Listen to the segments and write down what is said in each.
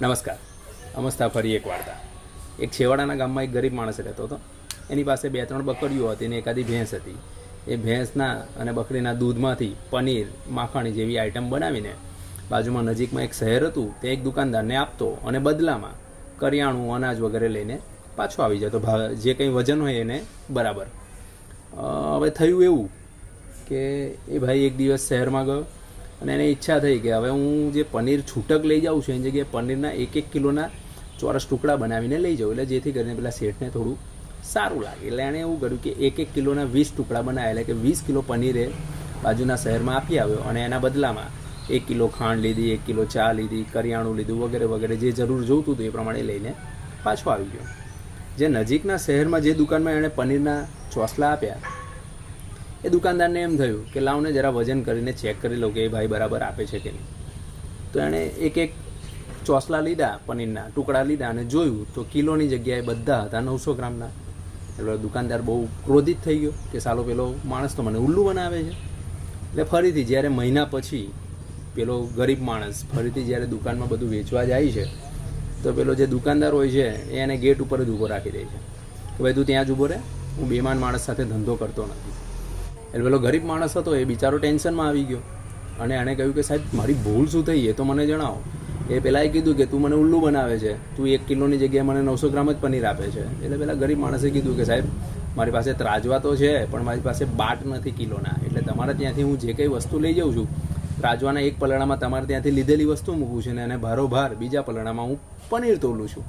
નમસ્કાર. અમસ્તા ફરી એક વાર્તા. એક છેવાડાના ગામમાં એક ગરીબ માણસ રહેતો હતો. એની પાસે બે ત્રણ બકરીઓ હતી અને એકાદી ભેંસ હતી. એ ભેંસના અને બકરીના દૂધમાંથી પનીર, માખણ જેવી આઇટમ બનાવીને બાજુમાં નજીકમાં એક શહેર હતું તે એક દુકાનદારને આપતો અને બદલામાં કરિયાણું, અનાજ વગેરે લઈને પાછો આવી જતો. ભાવ જે કંઈ વજન હોય એને બરાબર. હવે થયું એવું કે એ ભાઈ એક દિવસ શહેરમાં ગયો. અને એને ઈચ્છા થઈ કે હવે હું જે પનીર છૂટક લઈ જાઉં છું, એની જગ્યાએ પનીરના એક એક કિલોના ચોરસ ટુકડા બનાવીને લઈ જાઉં, એટલે જેથી કરીને પેલા શેઠને થોડું સારું લાગે. એટલે એણે એવું કર્યું કે એક એક કિલોના વીસ ટુકડા બનાવ્યા, એટલે કે વીસ કિલો પનીરે બાજુના શહેરમાં આપી આવ્યો અને એના બદલામાં એક કિલો ખાંડ લીધી, એક કિલો ચા લીધી, કરિયાણું લીધું, વગેરે વગેરે, જે જરૂર જોઈતું હતું એ પ્રમાણે લઈને પાછો આવી ગયો. જે નજીકના શહેરમાં જે દુકાનમાં એણે પનીરના ચોસલા આપ્યા એ દુકાનદારને એમ થયું કે લાવને જરા વજન કરીને ચેક કરી લઉં કે એ ભાઈ બરાબર આપે છે કે નહીં. તો એણે એક એક ચોસલા લીધા, પનીરના ટુકડા લીધા અને જોયું તો કિલોની જગ્યાએ બધા હતા, નવસો ગ્રામના. એટલે દુકાનદાર બહુ ક્રોધિત થઈ ગયો કે સાલો પેલો માણસ તો મને ઉલ્લુ બનાવે છે. એટલે ફરીથી જ્યારે મહિના પછી પેલો ગરીબ માણસ ફરીથી જ્યારે દુકાનમાં બધું વેચવા જાય છે, તો પેલો જે દુકાનદાર હોય છે, એ એને ગેટ ઉપર જ ઊભો રાખી દે છે. કે ભાઈ તું ત્યાં જ ઊભો રહે, હું બેમાન માણસ સાથે ધંધો કરતો નથી. એટલે પેલો ગરીબ માણસ હતો, એ બિચારો ટેન્શનમાં આવી ગયો. અને એણે કહ્યું કે સાહેબ, મારી ભૂલ શું થઈ એ તો મને જણાવો. એ પહેલાંએ કીધું કે તું મને ઉલ્લુ બનાવે છે. તું એક કિલોની જગ્યાએ મને નવસો ગ્રામ જ પનીર આપે છે. એટલે પેલા ગરીબ માણસે કીધું કે સાહેબ, મારી પાસે ત્રાજવા તો છે, પણ મારી પાસે બાટ નથી કિલોના. એટલે તમારે ત્યાંથી હું જે કંઈ વસ્તુ લઈ જાઉં છું રાજવાના એક પલણામાં તમારે ત્યાંથી લીધેલી વસ્તુ મૂકું છું ને અને ભારોભાર બીજા પલણામાં હું પનીર તોલું છું.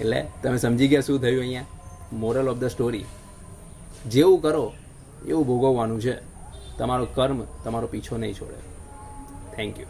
એટલે તમે સમજી ગયા શું થયું અહીંયા? Moral of the story. જેવું કરો એવું ભોગવવાનું છે. તમારો કર્મ તમારો પીછો નહીં છોડે. Thank you